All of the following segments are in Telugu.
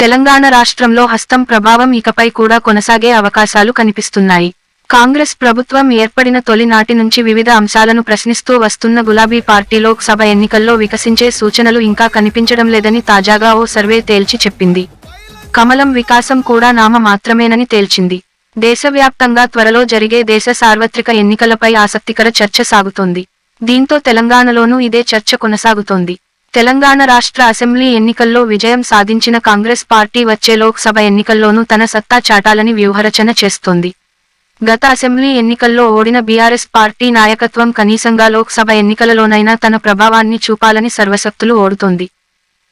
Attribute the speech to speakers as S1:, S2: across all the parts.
S1: తెలంగాణ రాష్ట్రంలో హస్తం ప్రభావం ఇకపై కూడా కొనసాగే అవకాశాలు కనిపిస్తున్నాయి. కాంగ్రెస్ ప్రభుత్వం ఏర్పడిన తొలి నాటి నుంచి వివిధ అంశాలను ప్రశ్నిస్తూ వస్తున్న గులాబీ పార్టీ లోక్సభ ఎన్నికల్లో వికసించే సూచనలు ఇంకా కనిపించడం లేదని తాజాగా ఓ సర్వే తేల్చి చెప్పింది. కమలం వికాసం కూడా నామ మాత్రమేనని తేల్చింది. దేశవ్యాప్తంగా త్వరలో జరిగే దేశ సార్వత్రిక ఎన్నికలపై ఆసక్తికర చర్చ సాగుతోంది. దీంతో తెలంగాణలోనూ ఇదే చర్చ కొనసాగుతోంది. తెలంగాణ రాష్ట్ర అసెంబ్లీ ఎన్నికల్లో విజయం సాధించిన కాంగ్రెస్ పార్టీ వచ్చే లోక్సభ ఎన్నికల్లోనూ తన సత్తా చాటాలని వ్యూహరచన చేస్తోంది. గత అసెంబ్లీ ఎన్నికల్లో ఓడిన బీఆర్ఎస్ పార్టీ నాయకత్వం కనీసంగా లోక్సభ ఎన్నికలలోనైనా తన ప్రభావాన్ని చూపాలని సర్వశక్తులు ఓడుతోంది.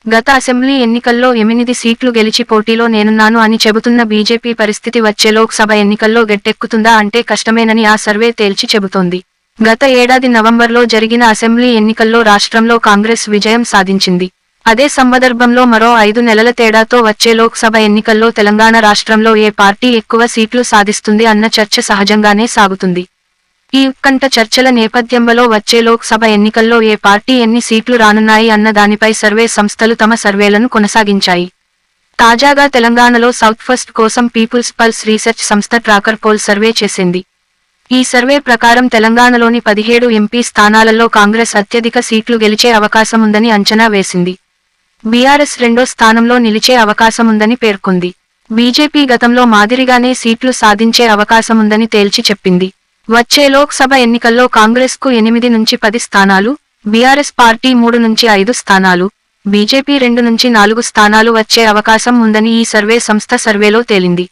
S1: గత అసెంబ్లీ ఎన్నికల్లో ఎనిమిది సీట్లు గెలిచి పోటీలో నేనున్నాను అని చెబుతున్న బీజేపీ పరిస్థితి వచ్చే లోక్సభ ఎన్నికల్లో గట్టెక్కుతుందా అంటే కష్టమేనని ఆ సర్వే తేల్చి చెబుతోంది. గత ఏడాది నవంబర్లో జరిగిన అసెంబ్లీ ఎన్నికల్లో రాష్ట్రంలో కాంగ్రెస్ విజయం సాధించింది. అదే సందర్భంలో మరో ఐదు నెలల తేడాతో వచ్చే లోక్సభ ఎన్నికల్లో తెలంగాణ రాష్ట్రంలో ఏ పార్టీ ఎక్కువ సీట్లు సాధిస్తుంది అన్న చర్చ సహజంగానే సాగుతుంది. ఈ ఉత్కంఠ చర్చల నేపథ్యంలో వచ్చే లోక్సభ ఎన్నికల్లో ఏ పార్టీ ఎన్ని సీట్లు రానున్నాయి అన్న దానిపై సర్వే సంస్థలు తమ సర్వేలను కొనసాగించాయి. తాజాగా తెలంగాణలో సౌత్ ఫస్ట్ కోసం పీపుల్స్ పల్స్ రీసెర్చ్ సంస్థ ట్రాకర్ పోల్ సర్వే చేసింది. ఈ సర్వే ప్రకారం తెలంగాణలోని పదిహేడు ఎంపీ స్థానాలలో కాంగ్రెస్ అత్యధిక సీట్లు గెలిచే అవకాశముందని అంచనా వేసింది. బీఆర్ఎస్ రెండో స్థానంలో నిలిచే అవకాశముందని పేర్కొంది. బీజేపీ గతంలో మాదిరిగానే సీట్లు సాధించే అవకాశముందని తేల్చి చెప్పింది. వచ్చే లోక్సభ ఎన్నికల్లో కాంగ్రెస్కు ఎనిమిది నుంచి పది స్థానాలు బీఆర్ఎస్ పార్టీ మూడు నుంచి ఐదు స్థానాలు బీజేపీ రెండు నుంచి నాలుగు స్థానాలు వచ్చే అవకాశం ఉందని ఈ సర్వే సంస్థ సర్వేలో తేలింది.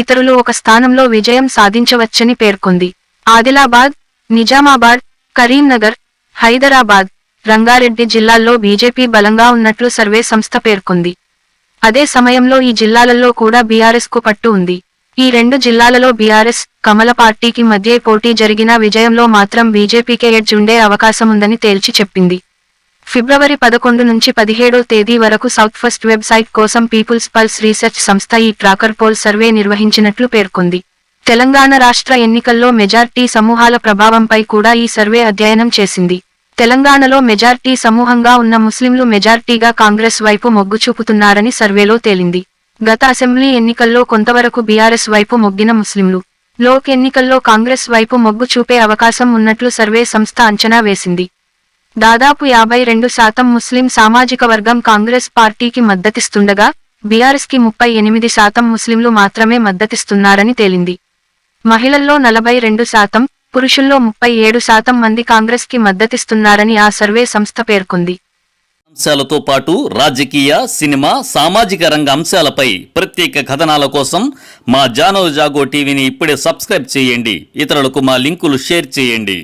S1: ఇతరులు ఒక స్థానంలో విజయం సాధించవచ్చని పేర్కొంది. ఆదిలాబాద్ నిజామాబాద్ కరీంనగర్ హైదరాబాద్ రంగారెడ్డి జిల్లాల్లో బీజేపీ బలంగా ఉన్నట్లు సర్వే సంస్థ పేర్కొంది. అదే సమయంలో ఈ జిల్లాలలో కూడా బీఆర్ఎస్కు పట్టు ఉంది. ఈ రెండు జిల్లాలలో బీఆర్ఎస్ కమల పార్టీకి మధ్య పోటీ జరిగిన విజయంలో మాత్రం బీజేపీకే ఎడ్జ్ ఉండే అవకాశముందని తేల్చి చెప్పింది. ఫిబ్రవరి పదకొండు నుంచి పదిహేడో తేదీ వరకు సౌత్ ఫస్ట్ వెబ్సైట్ కోసం పీపుల్స్ పల్స్ రీసెర్చ్ సంస్థ ఈ ట్రాకర్ పోల్ సర్వే నిర్వహించినట్లు పేర్కొంది. తెలంగాణ రాష్ట్ర ఎన్నికల్లో మెజార్టీ సమూహాల ప్రభావంపై కూడా ఈ సర్వే అధ్యయనం చేసింది. తెలంగాణలో మెజార్టీ సమూహంగా ఉన్న ముస్లింలు మెజార్టీగా కాంగ్రెస్ వైపు మొగ్గు చూపుతున్నారని సర్వేలో తేలింది. గత అసెంబ్లీ ఎన్నికల్లో కొంతవరకు బీఆర్ఎస్ వైపు మొగ్గిన ముస్లింలు. లోక్ ఎన్నికల్లో కాంగ్రెస్ వైపు మొగ్గు చూపే అవకాశం ఉన్నట్లు సర్వే సంస్థ అంచనా వేసింది. దాదాపు యాభై రెండు శాతం ముస్లిం సామాజిక వర్గం కాంగ్రెస్ పార్టీకి మద్దతిస్తుండగా బీఆర్ఎస్కి ముప్పై ఎనిమిది శాతం ముస్లింలు మాత్రమే మద్దతిస్తున్నారని తేలింది. మహిళల్లో నలభై రెండు శాతం పురుషుల్లో ముప్పై ఏడు శాతం మంది కాంగ్రెస్కి మద్దతిస్తున్నారని ఆ సర్వే సంస్థ పేర్కొంది.
S2: అంశాలతో పాటు రాజకీయ సినిమా సామాజిక రంగ అంశాలపై ప్రత్యేక కథనాల కోసం మా జానో జాగో టీవీని ఇప్పుడే సబ్స్క్రైబ్ చేయండి. ఇతరులకు మా లింకులు షేర్ చేయండి.